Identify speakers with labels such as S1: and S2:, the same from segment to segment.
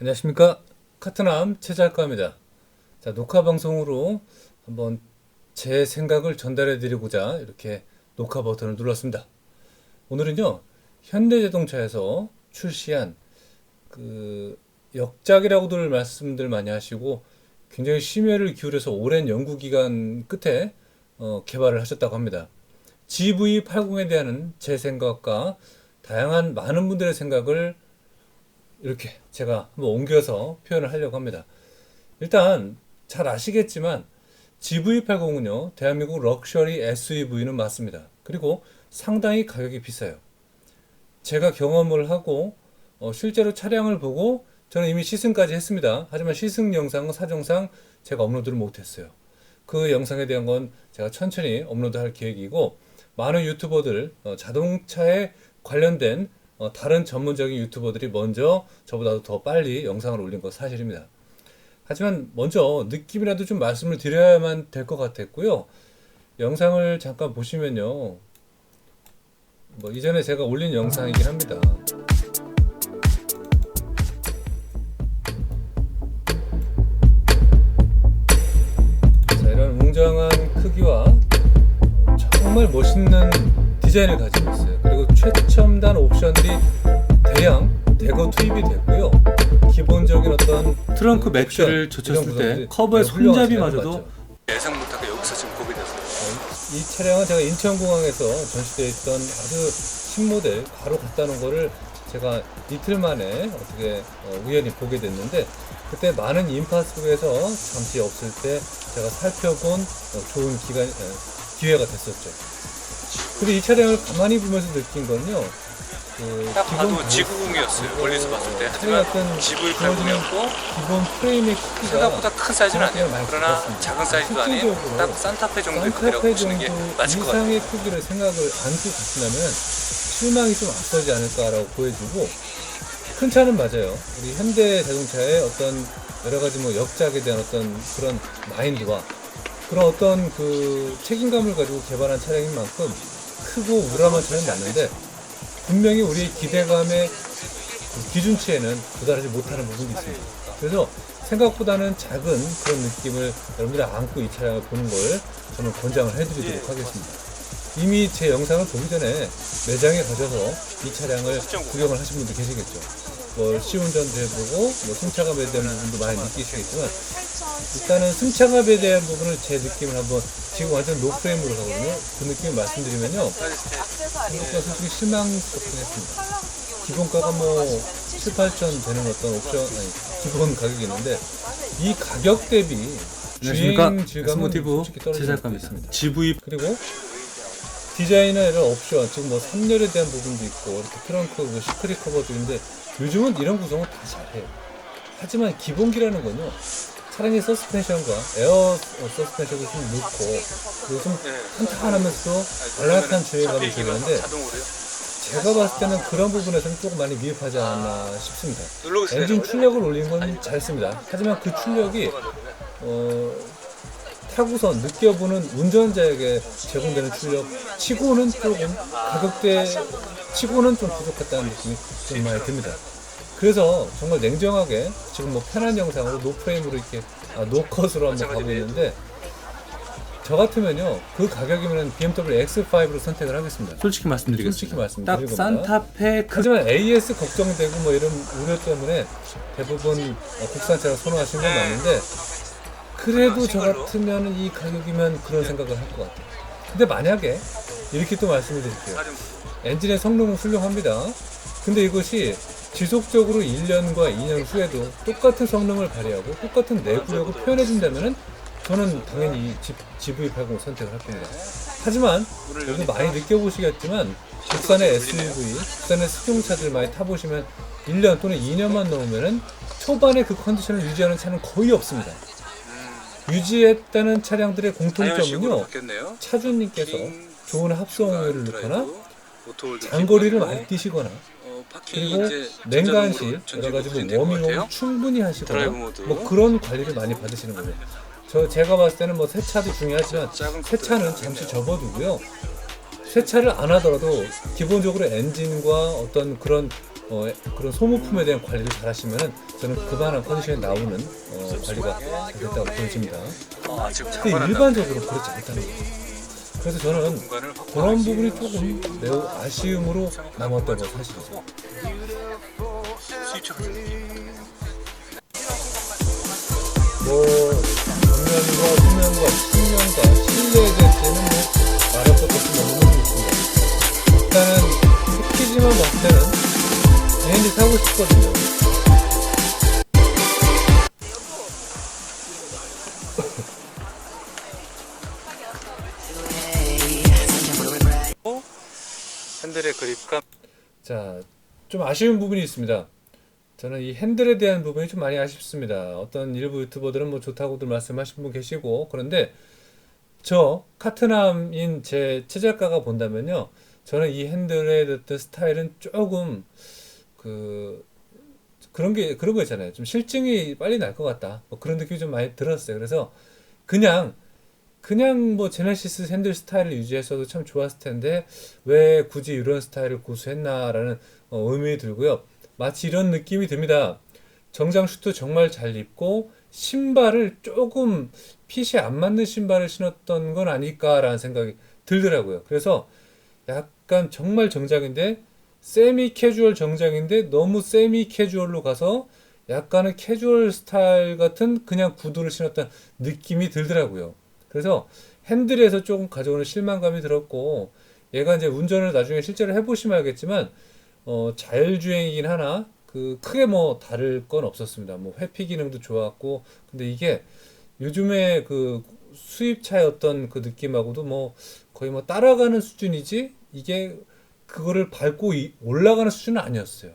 S1: 안녕하십니까 카트남 최작가입니다. 자 녹화 방송으로 한번 제 생각을 전달해 드리고자 이렇게 녹화 버튼을 눌렀습니다. 오늘은요 현대자동차에서 출시한 그 역작이라고들 말씀들 많이 하시고 굉장히 심혈을 기울여서 오랜 연구 기간 끝에 어, 개발을 하셨다고 합니다. GV80에 대한 제 생각과 다양한 많은 분들의 생각을 이렇게 제가 한번 옮겨서 표현을 하려고 합니다. 일단 잘 아시겠지만 GV80은요 대한민국 럭셔리 SUV는 맞습니다. 그리고 상당히 가격이 비싸요. 제가 경험을 하고 어, 실제로 차량을 보고 저는 이미 시승까지 했습니다. 하지만 시승 영상은 사정상 제가 업로드를 못했어요. 그 영상에 대한 건 제가 천천히 업로드할 계획이고 많은 유튜버들 어, 자동차에 관련된 어, 다른 전문적인 유튜버들이 먼저 저보다도 더 빨리 영상을 올린 거 사실입니다. 하지만 먼저 느낌이라도 좀 말씀을 드려야만 될 것 같았고요. 영상을 잠깐 보시면요. 뭐 이전에 제가 올린 영상이긴 합니다. 자, 이런 웅장한 크기와 정말 멋있는 디자인을 가지고 있어요. 최첨단 옵션들이 대량 대거 투입이 됐고요. 기본적인 어떤
S2: 트렁크
S1: 그
S2: 매트를
S1: 옵션,
S2: 젖혔을 때 커버의
S1: 훌륭한
S2: 손잡이마저도.
S3: 예상 못하게 여기서 지금 보게 됐어요.
S1: 어, 이 차량은 제가 인천공항에서 전시되어 있던 아주 신모델 바로 갖다 놓은 거를 제가 이틀 만에 어떻게 어, 우연히 보게 됐는데 그때 많은 인파 속에서 잠시 없을 때 제가 살펴본 어, 좋은 기간, 어, 기회가 됐었죠. 그리고 이 차량을 가만히 보면서 느낀 건요. 그
S3: 딱 봐도 지구공이었어요.
S1: 어,
S3: 멀리서 봤을 때. 하지만
S1: 어떤
S3: GV80이었고
S1: 기본 프레임의 크기가
S3: 생각보다 큰 사이즈는 아니에요. 그러나
S1: 작았습니다.
S3: 작은 사이즈도 아닌 딱 산타페 정도의 크기라고 보시는 게
S1: 정도
S3: 맞을 것 같아요.
S1: 이상의 크기를 생각을 안고 가시려면 실망이 좀 앞서지 않을까라고 보여지고 큰 차는 맞아요. 우리 현대 자동차의 어떤 여러 가지 뭐 역작에 대한 어떤 그런 마인드와 그런 어떤 그 책임감을 가지고 개발한 차량인 만큼 크고 우람한 차는 맞는데 분명히 우리 기대감의 그 기준치에는 도달하지 못하는 부분이 있습니다. 그래서 생각보다는 작은 그런 느낌을 여러분들이 안고 이 차량을 보는 걸 저는 권장을 해드리도록 하겠습니다. 이미 제 영상을 보기 전에 매장에 가셔서 이 차량을 구경을 하신 분도 계시겠죠. 뭐 시운전도 해보고 뭐 승차감에 대한 부분도 많이 느끼시겠지만 일단은 승차감에 대한 부분을 제 느낌을 한번 지금 완전 노프레임으로 가거든요. 그 느낌을 말씀드리면요. 생각보다 솔직히 실망스럽긴 했습니다. 기본가가 뭐 7, 8천 되는 어떤 옵션, 아니, 기본 가격이 있는데 이 가격 대비
S2: 안녕하십니까
S1: 주행 질감은
S2: 스모티브
S1: 솔직히 떨어지고
S2: 제작가입니다.
S1: 있습니다.
S2: GV
S1: 그리고 디자인이나 이런 옵션, 지금 뭐 3열에 대한 부분도 있고 이렇게 트렁크, 뭐 시크릿 커버도 있는데 요즘은 이런 구성은 다 잘해요. 하지만 기본기라는 건요. 차량의 서스펜션과 에어 어, 서스펜션을 좀 넣고 그리고 좀
S3: 네.
S1: 탄탄하면서도 안락한 주행감이
S3: 자동으로요.
S1: 제가 봤을 때는 그런 부분에서는 조금 많이 미흡하지 않나 싶습니다. 엔진 출력을 올린 건잘 씁니다. 하지만 그 출력이 어, 타고선 느껴보는 운전자에게 제공되는 출력 치고는 조금 가격대 치고는 좀 부족했다는 느낌이 좀 많이 듭니다. 그래서 정말 냉정하게 지금 뭐 편한 영상으로 노프레임으로 이렇게 아, 노컷으로 한번 가고 있는데 저 같으면요 그 가격이면 BMW X5로 선택을 하겠습니다.
S2: 솔직히 말씀드리겠습니다.
S1: 솔직히 겁니다.
S2: 산타페 크
S1: 하지만 AS 걱정되고 뭐 이런 우려 때문에 대부분 어, 국산차를 선호하시는 건 맞는데 그래도 저 같으면 이 가격이면 그런 생각을 할 것 같아요. 근데 만약에 이렇게 또 말씀을 드릴게요. 엔진의 성능은 훌륭합니다. 근데 이것이 지속적으로 1년과 2년 후에도 똑같은 성능을 발휘하고 똑같은 내구력을 표현해준다면은 저는 당연히 이 GV80 선택을 할 겁니다. 하지만 여러분 많이 느껴보시겠지만 국산의 SUV, 국산의 승용차들 많이 타보시면 1년 또는 2년만 넘으면은 초반에 그 컨디션을 유지하는 차는 거의 없습니다. 유지했다는 차량들의 공통점은요. 차주님께서
S3: 킹,
S1: 좋은 합성오일을
S3: 드라이브,
S1: 넣거나 장거리를 많이 뛰시거나
S3: 어,
S1: 그리고 냉간시 여러 가지 뭐 워밍업을. 충분히 하시거나. 뭐 그런 관리를 많이 받으시는 거예요. 저 제가 봤을 때는 뭐 세차도 중요하지만 세차는 잠시. 접어두고요. 세차를 안 하더라도 기본적으로 엔진과 어떤 그런 어, 그런 소모품에 대한 관리를 잘 하시면은 저는 그만한 컨디션에 나오는 어, 관리가 잘 됐다고 보여집니다.
S3: 아, 지금
S1: 근데. 일반적으로 그렇지 않다는 거죠. 그래서 저는 그런 부분이 조금 매우 아쉬움으로 남았다고 사실이죠.
S3: 수입차 같은 느낌.
S1: 뭐 정면과 후면과 측면과 실내에 대해서는 뭐 말할 것도 없이 너무너무 좋습니다. 일단은 패키지만 봤을 때는 개인이 사고 싶거든요.
S3: 핸들의 그립감.
S1: 자, 좀 아쉬운 부분이 있습니다. 저는 이 핸들에 대한 부분이 좀 많이 아쉽습니다. 어떤 일부 유튜버들은 뭐 좋다고들 말씀하신 분 계시고 그런데 저 카트남인 제 최저가가 본다면요. 저는 이 핸들의 어떤 스타일은 조금 그 그런 게 그런 거 있잖아요. 좀 실증이 빨리 날 것 같다. 뭐 그런 느낌이 좀 많이 들었어요. 그래서 그냥 그냥 뭐 제네시스 핸들 스타일을 유지했어도 참 좋았을 텐데 왜 굳이 이런 스타일을 고수했나라는 어, 의문이 들고요. 마치 이런 느낌이 듭니다. 정장 슈트 정말 잘 입고 신발을 조금 핏이 안 맞는 신발을 신었던 건 아닐까라는 생각이 들더라고요. 그래서 약간 정말 정장인데 세미 캐주얼 정장인데 너무 세미 캐주얼로 가서 약간의 캐주얼 스타일 같은 그냥 구두를 신었던 느낌이 들더라고요. 그래서 핸들에서 조금 가져오는 실망감이 들었고 얘가 이제 운전을 나중에 실제로 해보시면 알겠지만 어, 자율주행이긴 하나 그 크게 뭐 다를 건 없었습니다. 뭐 회피 기능도 좋았고 근데 이게 요즘에 그 수입차의 어떤 그 느낌하고도 뭐 거의 뭐 따라가는 수준이지 이게 그거를 밟고 이- 올라가는 수준은 아니었어요.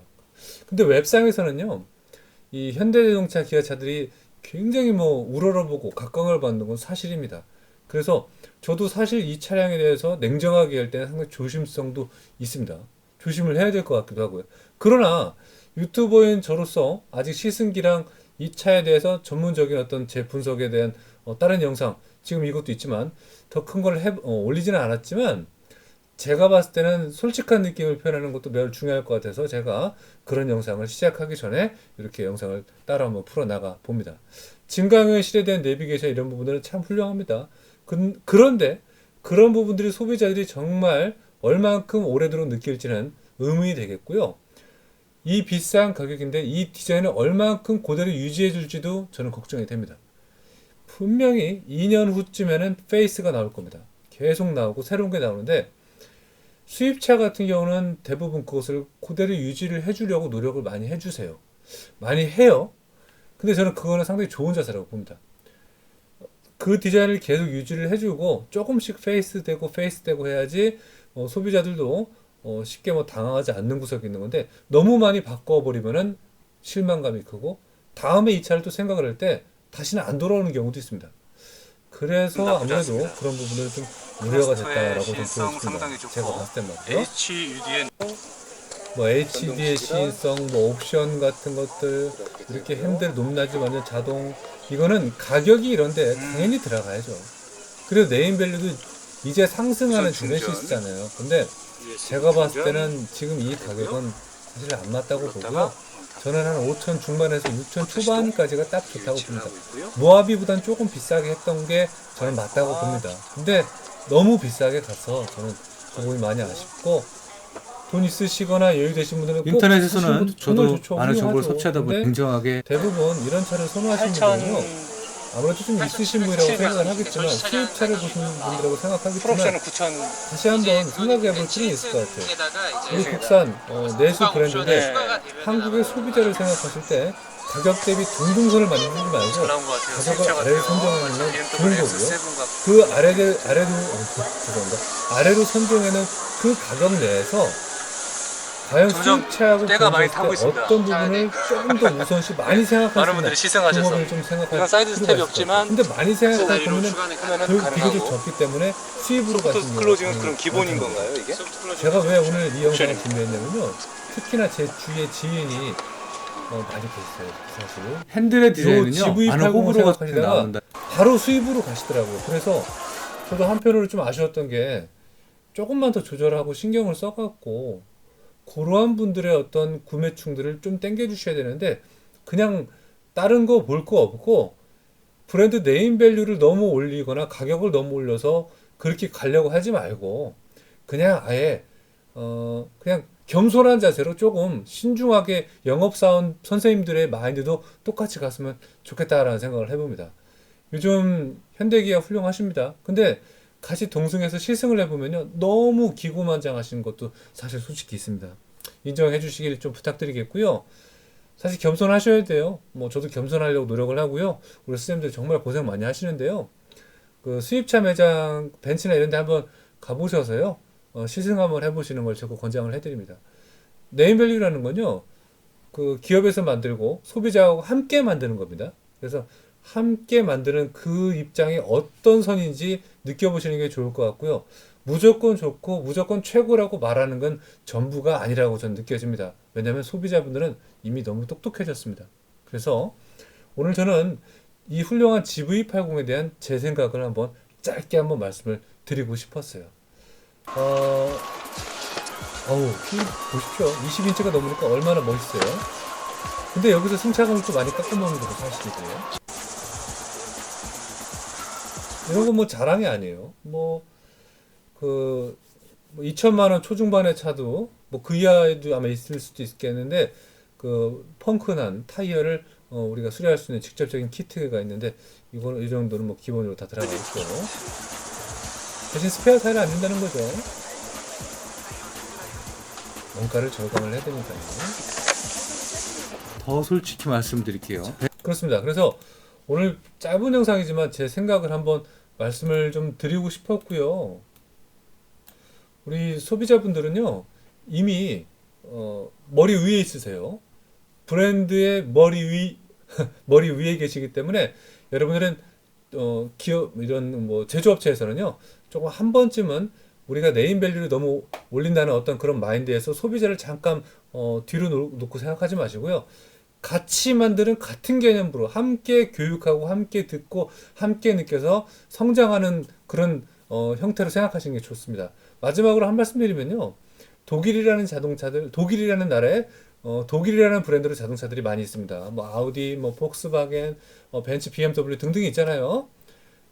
S1: 근데 웹상에서는요 이 현대자동차 기아차들이 굉장히 뭐 우러러보고 각광을 받는 건 사실입니다. 그래서 저도 사실 이 차량에 대해서 냉정하게 할 때는 상당히 조심성도 있습니다. 조심을 해야 될 것 같기도 하고요. 그러나 유튜버인 저로서 아직 시승기랑 이 차에 대해서 전문적인 어떤 제 분석에 대한 어, 다른 영상 지금 이것도 있지만 더 큰 걸 해, 어, 올리지는 않았지만 제가 봤을 때는 솔직한 느낌을 표현하는 것도 매우 중요할 것 같아서 제가 그런 영상을 시작하기 전에 이렇게 영상을 따라 한번 풀어나가 봅니다. 진강현실에 대한 내비게이션 이런 부분들은 참 훌륭합니다. 그, 그런데 그런 부분들이 소비자들이 정말 얼만큼 오래도록 느낄지는 의문이 되겠고요. 이 비싼 가격인데 이 디자인을 얼만큼 그대로 유지해 줄지도 저는 걱정이 됩니다. 분명히 2년 후쯤에는 페이스가 나올 겁니다. 계속 나오고 새로운 게 나오는데 수입차 같은 경우는 대부분 그것을 그대로 유지를 해주려고 노력을 많이 해주세요. 많이 해요. 근데 저는 그거는 상당히 좋은 자세라고 봅니다. 그 디자인을 계속 유지를 해주고 조금씩 페이스 되고 페이스 되고 해야지 어, 소비자들도 어, 쉽게 뭐 당황하지 않는 구석이 있는 건데 너무 많이 바꿔버리면은 실망감이 크고 다음에 이 차를 또 생각을 할 때 다시는 안 돌아오는 경우도 있습니다. 그래서 아무래도. 그런 부분을 좀 우려가 됐다라고 좀 보여집니다. 제가 봤을 때 말이요.
S3: HUDN
S1: 뭐 HD의 시인성, 뭐 옵션 같은 것들 이렇게 핸들 높낮이 완전 자동 이거는 가격이 이런데
S3: 음.
S1: 당연히 들어가야죠. 그리고 네임밸류도 이제 상승하는. 제네시스잖아요. 근데 제가 봤을 때는 지금 이 가격은 사실 안 맞다고 보고요. 저는 한 5천 중반에서 6천 초반까지가 딱 좋다고 봅니다. 모하비보단 조금 비싸게 했던 게 저는 맞다고
S3: 아.
S1: 봅니다. 근데 너무 비싸게 가서 저는 그 부분이 많이 아쉽고 돈 있으시거나 여유 되신 분들은
S2: 인터넷에서는 저도
S1: 좋죠.
S2: 많은 정보를. 섭취하다 보니 냉정하게
S1: 대부분 이런 차를 선호하시는 분들은요 아무래도 좀 있으신 분이라고 생각을 하겠지만 수입차를 보시는 분들이라고 생각하겠지만
S3: 풀옵션은 9천
S1: 다시 한번 생각해 볼 필요는 있을 것 같아요. 우리. 국산 어, 내수 브랜드인데
S3: 네.
S1: 한국의 소비자를 생각하실 때 가격 대비 동등선을 말고
S3: 잘 나온 것 같아요.
S1: 가격을 아래로. 선정하는 건 좋은
S3: BMW
S1: 거고요.
S3: X7
S1: 그 아래를 아래로 어, 죄송합니다. 아래로 선정하는 그 가격 내에서 과연 수입차하고
S3: 때가 많이 타고 있습니다.
S1: 어떤 부분을 조금 더 우선시 많이 생각할 수
S3: 많은 분들이 시승하셔서
S1: 방법을 좀 생각할
S3: 사이드 스텝이 없지만.
S1: 근데 많이 생각할 거면은 그 비교적 적기 때문에 수입으로
S3: 소프트
S1: 가시는
S3: 클로징은 그럼 기본인 건가요 이게?
S1: 제가 왜 오늘 이 영상을. 준비했냐면요. 특히나 제 주위에 지인이 어, 많이 계셨어요. 사실.
S2: 핸들의
S1: 요
S2: 디자인은요
S1: GV80
S2: 많은 호불호가
S1: 생각하시다가
S2: 나온다.
S1: 바로 수입으로 가시더라고요. 그래서 저도 한편으로 좀 아쉬웠던 게 조금만 더 조절하고 신경을 써갖고 그러한 분들의 어떤 구매충들을 좀 땡겨 주셔야 되는데 그냥 다른 거 볼 거 없고 브랜드 네임 밸류를 너무 올리거나 가격을 너무 올려서 그렇게 가려고 하지 말고 그냥 아예 어 그냥 겸손한 자세로 조금 신중하게 영업사원 선생님들의 마인드도 똑같이 갔으면 좋겠다라는 생각을 해봅니다. 요즘 현대기아 훌륭하십니다. 근데 같이 동승해서 시승을 해보면요. 너무 기고만장하신 것도 사실 솔직히 있습니다. 인정해 주시길 좀 부탁드리겠고요. 사실 겸손하셔야 돼요. 뭐 저도 겸손하려고 노력을 하고요. 우리 선생님들 정말 고생 많이 하시는데요. 그 수입차 매장 벤츠나 이런 데 한번 가보셔서요. 어, 시승 한번 해보시는 걸 적극 권장을 해드립니다. 네임밸류라는 건요. 그 기업에서 만들고 소비자하고 함께 만드는 겁니다. 그래서 함께 만드는 그 입장이 어떤 선인지 느껴보시는 게 좋을 것 같고요. 무조건 좋고 무조건 최고라고 말하는 건 전부가 아니라고 저는 느껴집니다. 왜냐하면 소비자분들은 이미 너무 똑똑해졌습니다. 그래서 오늘 저는 이 훌륭한 GV80에 대한 제 생각을 한번 짧게 한번 말씀을 드리고 싶었어요. 어, 어우, 이 보십시오. 20인치가 넘으니까 얼마나 멋있어요. 근데 여기서 승차감을 또 많이 깎아먹는 것도 사실이고요. 이런 건 뭐 자랑이 아니에요. 뭐, 그, 뭐 2천만 원 초중반의 차도 뭐 그 이하에도 아마 있을 수도 있겠는데 그 펑크난 타이어를 어, 우리가 수리할 수 있는 직접적인 키트가 있는데 이거는 이 정도는 뭐 기본으로 다 들어가 있고 대신 스페어 타이를 안 준다는 거죠. 원가를 절감을 해야 되니까요. 더 솔직히 말씀드릴게요. 그렇습니다. 그래서 오늘 짧은 영상이지만 제 생각을 한번 말씀을 좀 드리고 싶었고요. 우리 소비자분들은요 이미 어, 머리 위에 있으세요. 브랜드의 머리 위 머리 위에 계시기 때문에 여러분들은 어, 기업 이런 뭐 제조업체에서는요 조금 한 번쯤은 우리가 네임 밸류를 너무 올린다는 어떤 그런 마인드에서 소비자를 잠깐 어, 뒤로 놓- 놓고 생각하지 마시고요. 같이 만드는 같은 개념으로 함께 교육하고 함께 듣고 함께 느껴서 성장하는 그런 어, 형태로 생각하시는 게 좋습니다. 마지막으로 한 말씀 드리면요. 독일이라는 자동차들, 독일이라는 나라에 어, 독일이라는 브랜드로 자동차들이 많이 있습니다. 뭐 아우디, 뭐 폭스바겐, 어, 벤츠, BMW 등등이 있잖아요.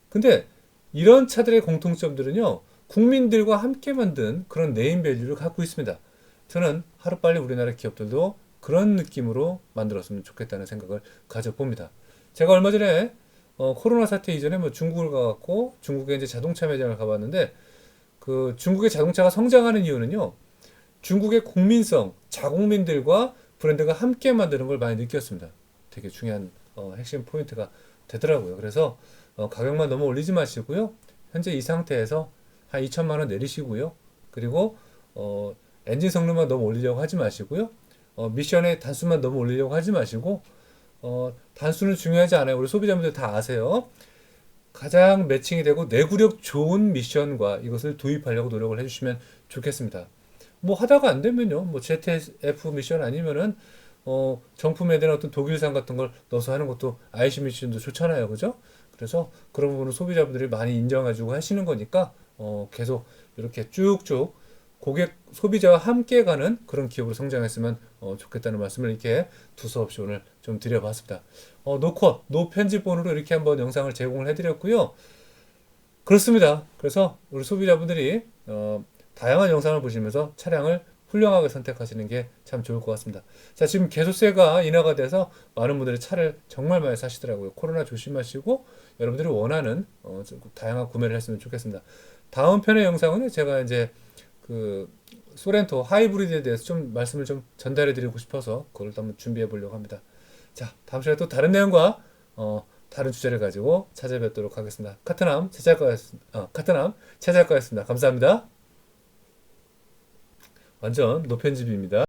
S1: 근데 이런 차들의 공통점들은요. 국민들과 함께 만든 그런 네임 밸류를 갖고 있습니다. 저는 하루빨리 우리나라 기업들도 그런 느낌으로 만들었으면 좋겠다는 생각을 가져봅니다. 제가 얼마 전에 어, 코로나 사태 이전에 뭐 중국을 가갖고 중국에 이제 자동차 매장을 가봤는데 그 중국의 자동차가 성장하는 이유는요. 중국의 국민성, 자국민들과 브랜드가 함께 만드는 걸 많이 느꼈습니다. 되게 중요한 어, 핵심 포인트가 되더라고요. 그래서 어, 가격만 너무 올리지 마시고요. 현재 이 상태에서 한 2천만 원 내리시고요. 그리고 어, 엔진 성능만 너무 올리려고 하지 마시고요. 어, 미션의 단수만 너무 올리려고 하지 마시고 어, 단수는 중요하지 않아요. 우리 소비자분들 다 아세요. 가장 매칭이 되고 내구력 좋은 미션과 이것을 도입하려고 노력을 해주시면 좋겠습니다. 뭐 하다가 안 되면요, 뭐 ZF 미션 아니면은 어, 정품에 대한 어떤 독일산 같은 걸 넣어서 하는 것도 IC 미션도 좋잖아요, 그죠? 그래서 그런 부분은 소비자분들이 많이 인정해주고 하시는 거니까 어, 계속 이렇게 쭉쭉 고객 소비자와 함께 가는 그런 기업으로 성장했으면 어, 좋겠다는 말씀을 이렇게 두서없이 오늘 좀 드려봤습니다. 어, 노컷, 노편집본으로 이렇게 한번 영상을 제공을 해드렸고요. 그렇습니다. 그래서 우리 소비자분들이 어, 다양한 영상을 보시면서 차량을 훌륭하게 선택하시는 게 참 좋을 것 같습니다. 자, 지금 개소세가 인하가 돼서 많은 분들이 차를 정말 많이 사시더라고요. 코로나 조심하시고 여러분들이 원하는 어, 좀 다양한 구매를 했으면 좋겠습니다. 다음 편의 영상은 제가 이제 그 소렌토 하이브리드에 대해서 좀 말씀을 좀 전달해 드리고 싶어서 그걸 또 한번 준비해 보려고 합니다. 자, 다음 시간에 또 다른 내용과 어, 다른 주제를 가지고 찾아뵙도록 하겠습니다. 카트남 제작가였습니다. 어, 카트남 제작가였습니다. 감사합니다. 완전 노편집입니다.